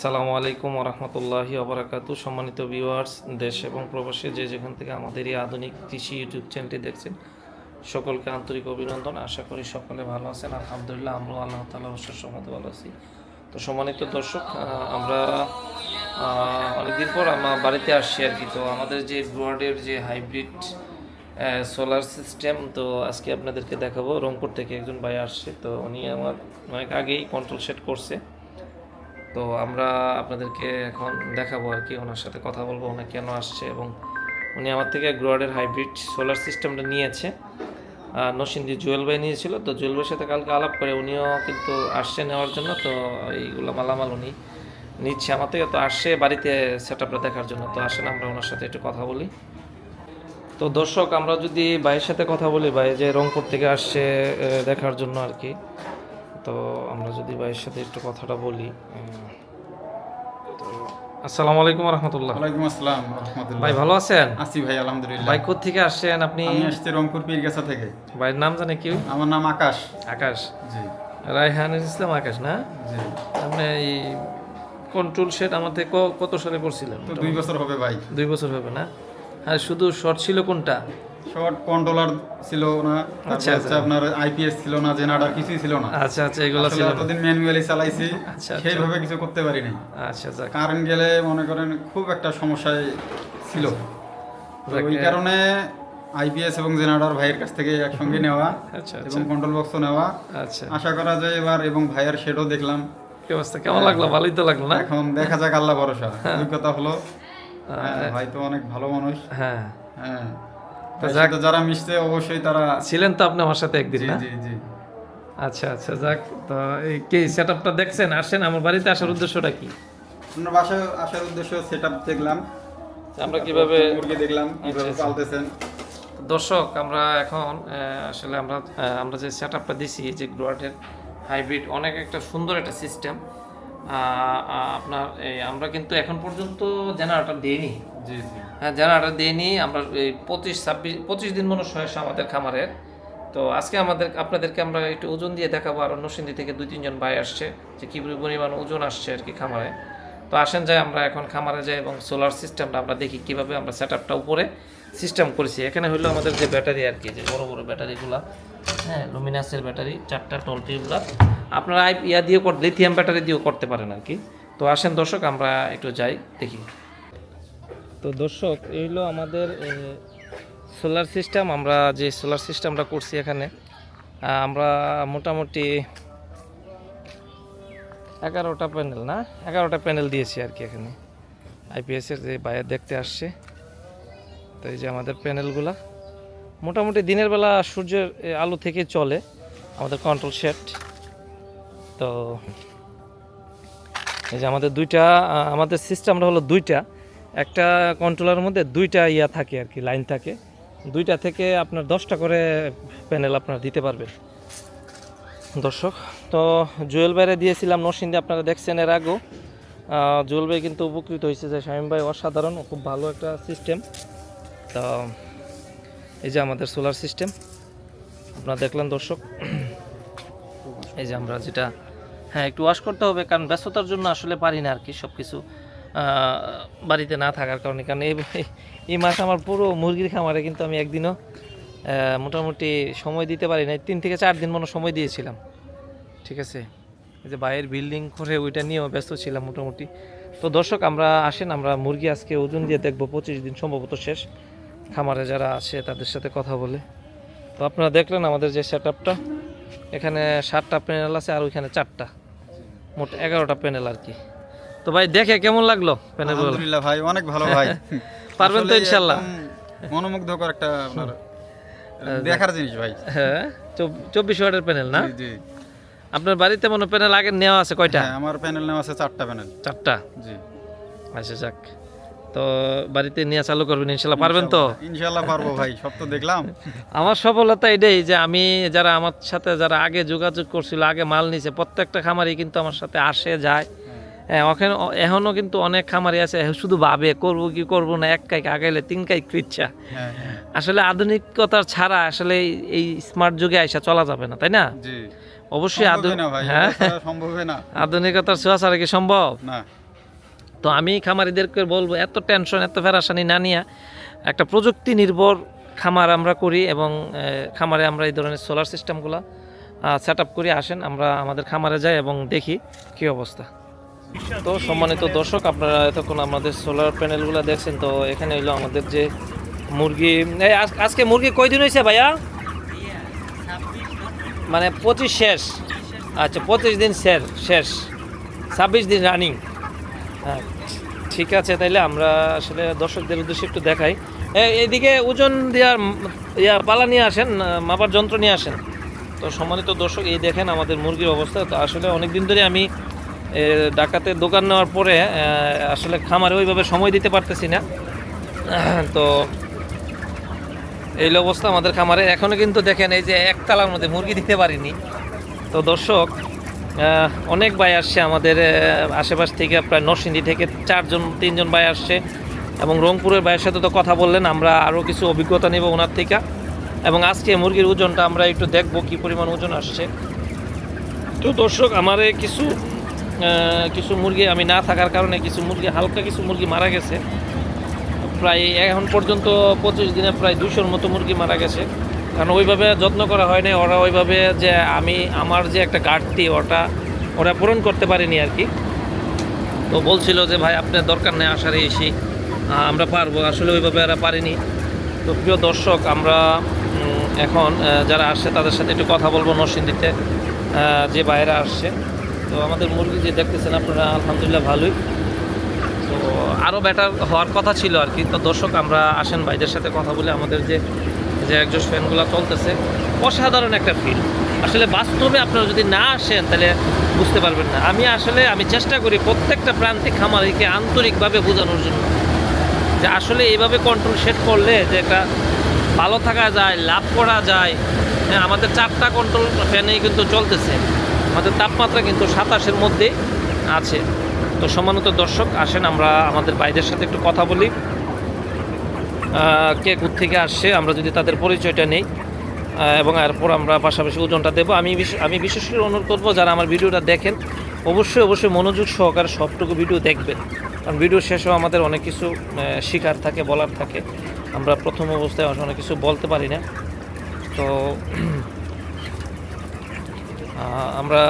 সালামু আলাইকুম রহমতুল্লাহি অবরাকাতু সম্মানিত ভিউয়ার্স, দেশ এবং প্রবাসে যে যেখান থেকে আমাদের এই আধুনিক কৃষি ইউটিউব চ্যানেলটি দেখছেন, সকলকে আন্তরিক অভিনন্দন। আশা করি সকলে ভালো আছেন। আলহামদুলিল্লাহ, আমরাও আল্লাহ তালা সম্মত ভালো আছি। তো সম্মানিত দর্শক আমরা অনেকদিন পর আমার বাড়িতে আসছি আর কি। তো আমাদের যে ব্রোয়ার্ডের যে হাইব্রিড সোলার সিস্টেম, তো আজকে আপনাদেরকে দেখাবো। রংপুর থেকে একজন ভাই আসছে, তো উনি আমার অনেক আগেই কন্ট্রোল সেট করছে। তো আমরা আপনাদেরকে এখন দেখাবো আর কি, ওনার সাথে কথা বলব, উনি কেন আসছে এবং উনি আমার থেকে গ্রোয়ার্ডের হাইব্রিড সোলার সিস্টেমটা নিয়েছে। নসিন্দি জুয়েল ভাই নিয়েছিল, তো জুয়েল ভাইয়ের সাথে কালকে আলাপ করে উনিও কিন্তু আসছে নেওয়ার জন্য, তো এইগুলো মালামাল উনি নিচ্ছে আমার থেকে, তো আসছে বাড়িতে সেট দেখার জন্য, তো আসেন আমরা ওনার সাথে একটু কথা বলি। তো দর্শক, আমরা যদি ভাইয়ের সাথে কথা বলি, ভাই যে রংপুর থেকে আসছে দেখার জন্য আর কি। তো আমরা যদি ভাইয়ের সাথে একটু কথাটা বলি তো আসসালামু আলাইকুম রহমতুল্লাহ। ওয়ালাইকুম আসসালাম রহমতুল্লাহ। ভাই ভালো আছেন? আছি ভাই আলহামদুলিল্লাহ। ভাই থেকে আসছেন আপনি? আমি আসছি রংপুর পীরগাছা থেকে। ভাইয়ের নাম জানে কি আমার নাম আকাশ। আকাশ? জি। রায়হান ইসলাম আকাশ না? জি। আপনি এই কন্ট্রোল সেট আমাদের কত সালে করছিলেন তো দুই বছর হবে ভাই। দুই বছর হবে না? আর শুধু শর্ট ছিল কোনটা? শর্ট কন্ট্রোলার ছিল না তারপর আচ্ছা, আপনার আইপিএস ছিল না জেনারেটর কিছুই ছিল না। আচ্ছা আচ্ছা এগুলো ছিল এতদিন ম্যানুয়ালি চালাইছি আচ্ছা, সেইভাবে কিছু করতে পারি নাই আচ্ছা যাক। কারেন্ট গেলে মনে করেন খুব একটা সমস্যায় ছিল। তো ওই কারণে আইপিএস এবং জেনারেটর ভাইয়ের কাছ থেকে একসঙ্গে নেওয়া আচ্ছা এবং আচ্ছা কন্ট্রোল বক্সও নেওয়া। আচ্ছা। আশা করা যায় এবার এবং ভাইয়ের শেডও দেখলাম। কি অবস্থা? কেমন লাগল? ভালোই তো লাগল না? এখন দেখা যাক আল্লাহ ভরসা। অভিজ্ঞতা হলো। হ্যাঁ, ভাই তো অনেক ভালো মানুষ। হ্যাঁ। হ্যাঁ। সাথে যারা মিশছে অবশ্যই তারা ছিলেন তো আপনি আমার সাথে একদিন জি না? জি জি। আচ্ছা আচ্ছা যাক। তো এই কি সেট আপটা দেখছেন? আসেন আমার বাড়িতে আসার উদ্দেশ্যটা কি? আপনার বাসায় আসার উদ্দেশ্য সেট আপ দেখলাম আমরা কীভাবে মুরগি দেখলাম কীভাবে আচ্ছা, পালতেছেন। দর্শক আমরা এখন আসলে আমরা আমরা যে সেট আপটা দিছি যে গ্রোয়ার্ডের হাইব্রিড অনেক একটা সুন্দর একটা সিস্টেম আপনার এই আমরা কিন্তু এখন পর্যন্ত জেনারেটর দিইনি। জি জি। হ্যাঁ জেনারেটর দিইনি আমরা এই পঁচিশ, ছাব্বিশ, পঁচিশ দিন মনে হয় হয়েছে আমাদের খামারের। তো আজকে আমাদের, আপনাদেরকে আমরা একটু ওজন দিয়ে দেখাবো, আর নরসিংদী থেকে দুই, তিনজন ভাই আসছে, যে কী পরিমাণ ওজন আসছে আর কি খামারে। তো আসেন যাই, আমরা এখন খামারে যাই এবং সোলার সিস্টেমটা আমরা দেখি কীভাবে আমরা সেট আপটা উপরে সিস্টেম করেছি। এখানে হলো আমাদের যে ব্যাটারি আর কি, যে বড় বড় ব্যাটারিগুলো হ্যাঁ লুমিনাসের ব্যাটারি, চারটা টল টিউবলার। আপনারা ইয়া দিয়েও লিথিয়াম ব্যাটারি দিয়েও করতে পারেন আর কি। তো আসেন দর্শক, আমরা একটু যাই, দেখি। তো দর্শক, এই হলো আমাদের সোলার সিস্টেম আমরা যে সোলার সিস্টেমটা করছি এখানে আমরা মোটামুটি এগারোটা প্যানেল না? এগারোটা প্যানেল দিয়েছি আর কি এখানে। আইপিএসের যে বাইরে দেখতে আসছে, তো এই যে আমাদের প্যানেলগুলা মোটামুটি দিনের বেলা সূর্যের আলো থেকে চলে আমাদের কন্ট্রোল সেট তো এই যে আমাদের দুইটা আমাদের সিস্টেমটা হলো দুইটা। একটা কন্ট্রোলারের মধ্যে দুইটা ইয়া থাকে আর কি লাইন থাকে। দুইটা থেকে আপনার দশটা করে প্যানেল আপনার দিতে পারবেন। দর্শক, তো জুয়েল বাইরে দিয়েছিলাম নরসিংদী, আপনারা দেখছেন এর আগেও। জুয়েল ভাই কিন্তু উপকৃত হয়েছে যে শামীম ভাই অসাধারণ, খুব ভালো একটা সিস্টেম তো, এই যে আমাদের সোলার সিস্টেম আপনারা দেখলেন দর্শক। এই যে আমরা যেটা হ্যাঁ একটু ওয়াশ করতে হবে, কারণ ব্যস্ততার জন্য আসলে পারি না আর কি সব কিছু বাড়িতে না থাকার কারণে। কারণ এই এই মাস আমার পুরো মুরগির খামারে কিন্তু আমি একদিনও মোটামুটি সময় দিতে পারি না তিন থেকে চার দিন মনে সময় দিয়েছিলাম। ঠিক আছে? এই যে বাইরের বিল্ডিং করে ওইটা নিয়েও ব্যস্ত ছিলাম মোটামুটি। তো দর্শক, আমরা আসেন, আমরা মুরগি আজকে ওজন দিয়ে দেখব। পঁচিশ দিন সম্ভবত শেষ। খামারে যারা আছে, তাদের সাথে কথা বলে। তো আপনারা দেখলেন আমাদের যে সেট এখানে সাতটা প্যানেল আছে আর ওইখানে চারটা। মোট এগারোটা প্যানেল আর কি। তো ভাই দেখে কেমন লাগল আলহামদুলিল্লাহ ভাই অনেক ভালো ভাই। পারবেন তো ইনশাল্লাহ? মনোমুগ্ধকর একটা আপনার দেখার জিনিস ভাই। হ্যাঁ চব্বিশ ওয়াটের প্যানেল না? জি আপনার বাড়িতে মনে প্যানেল আগে নেওয়া আছে কয়টা? হ্যাঁ আমার প্যানেল নেওয়া আছে চারটা প্যানেল। চারটা? জি। আচ্ছা যাক। তো বাড়িতে নিয়ে চালু করবেন ইনশাল্লাহ পারবেন তো? ইনশাল্লাহ পারব ভাই সব তো দেখলাম। আমার সফলতা এটাই যে আমি যারা আমার সাথে যারা আগে যোগাযোগ করছিল আগে মাল নিছে প্রত্যেকটা খামারি কিন্তু আমার সাথে আসে যায়। ওখানে এখনও কিন্তু অনেক খামারি আছে শুধু ভাবে করব কি করব না এক কাইক আগাইলে তিন কাইক ইচ্ছা হ্যাঁ হ্যাঁ। আসলে আধুনিকতার ছাড়া আসলে এই- স্মার্ট যুগে আইসা চলা যাবে না তাই না? অবশ্যই হ্যাঁ আধুনিকতার ছোঁয়া ছাড়া কি সম্ভব? তো আমি খামারিদেরকে বলব এত টেনশন এত ফেরাসানি না নিয়ে একটা প্রযুক্তি নির্ভর খামার আমরা করি এবং খামারে আমরা এই ধরনের সোলার সিস্টেমগুলো সেট আপ করে আসেন আমরা আমাদের খামারে যাই এবং দেখি কী অবস্থা। তো সম্মানিত দর্শক, আপনারা এতক্ষণ আমাদের সোলার প্যানেলগুলো দেখছেন, তো এখানে হইল আমাদের যে মুরগি। আজ- আজকে মুরগি কয়দিন হয়েছে ভাইয়া? মানে পঁচিশ শেষ। আচ্ছা পঁচিশ দিন শেষ শেষ। ছাব্বিশ দিন রানিং হ্যাঁ ঠিক আছে, তাইলে আমরা আসলে দর্শকদের উদ্দেশ্যে একটু দেখাই। এ- এইদিকে ওজন দেওয়ার ইয়া পালা নিয়ে আসেন, মাপার যন্ত্র নিয়ে আসেন। তো সম্মানিত দর্শক, এই দেখেন আমাদের মুরগির অবস্থা। তো আসলে অনেক দিন ধরে আমি এ, ডাকাতের দোকান নেওয়ার পরে আসলে খামারে ওইভাবে সময় দিতে পারতেছি না। তো এই অবস্থা আমাদের খামারে। এখনও কিন্তু দেখেন এই যে একতলার মধ্যে মুরগি দিতে পারিনি। তো দর্শক অনেক ভাই আসছে আমাদের আশেপাশ থেকে প্রায় নরসিংদী থেকে চারজন তিনজন ভাই আসছে। এবং রংপুরের ভাইয়ের সাথে তো কথা বললেন আমরা আরও কিছু অভিজ্ঞতা নেব ওনার থেকে। এবং আজকে মুরগির ওজনটা আমরা একটু দেখব কি পরিমাণ ওজন আসছে। তো দর্শক আমার কিছু কিছু মুরগি আমি না থাকার কারণে কিছু মুরগি, হালকা কিছু মুরগি মারা গেছে। প্রায় এখন পর্যন্ত পঁচিশ দিনে প্রায় দুশোর মতো মুরগি মারা গেছে। কারণ ওইভাবে যত্ন করা হয়নি ওরা ওইভাবে যে আমি, আমার যে একটা ঘাটতি, ওটা, ওরা পূরণ করতে পারিনি আর কি। তো বলছিল যে, ভাই, আপনার দরকার নেই আসার এসে আমরা পারব। আসলে ওইভাবে এরা পারিনি। তো প্রিয় দর্শক, আমরা এখন যারা আসছে তাদের সাথে একটু কথা বলব নরসিংদীতে। যে বাইরে আসছে। তো আমাদের মুরগি যে দেখতেছেন আপনারা, আলহামদুলিল্লাহ ভালোই। তো আরও বেটার হওয়ার কথা ছিল আর কি। তো দর্শক, আমরা আসেন ভাইদের সাথে কথা বলে আমাদের যে যে একজন ফ্যানগুলো চলতেছে, অসাধারণ একটা ফিল আসলে বাস্তবে আপনারা যদি না আসেন, তাহলে বুঝতে পারবেন না। আমি আসলে, আমি চেষ্টা করি প্রত্যেকটা প্রান্তিক খামারিকে আন্তরিকভাবে বোঝানোর জন্য। যে আসলে এইভাবে কন্ট্রোল সেট করলে যে একটা ভালো থাকা যায়, লাভ করা যায় হ্যাঁ আমাদের চারটা কন্ট্রোল ফ্যানেই কিন্তু চলতেছে। আমাদের তাপমাত্রা কিন্তু সাতাশের মধ্যে আছে। তো সম্মানিত দর্শক, আসেন আমরা আমাদের ভাইদের সাথে একটু কথা বলি। কে থেকে আসছে, আমরা যদি তাদের পরিচয়টা নেই এবং এরপর আমরা পাশাপাশি ওজনটা দেবো। আমি আমি বিশেষ করে অনুরোধ করব, যারা আমার ভিডিওটা দেখেন, অবশ্যই অবশ্যই মনোযোগ সহকারে সবটুকু ভিডিও দেখবেন। কারণ ভিডিও শেষেও আমাদের অনেক কিছু শিকার থাকে, বলার থাকে। আমরা প্রথম অবস্থায় অনেক কিছু বলতে পারি না। তো আমরা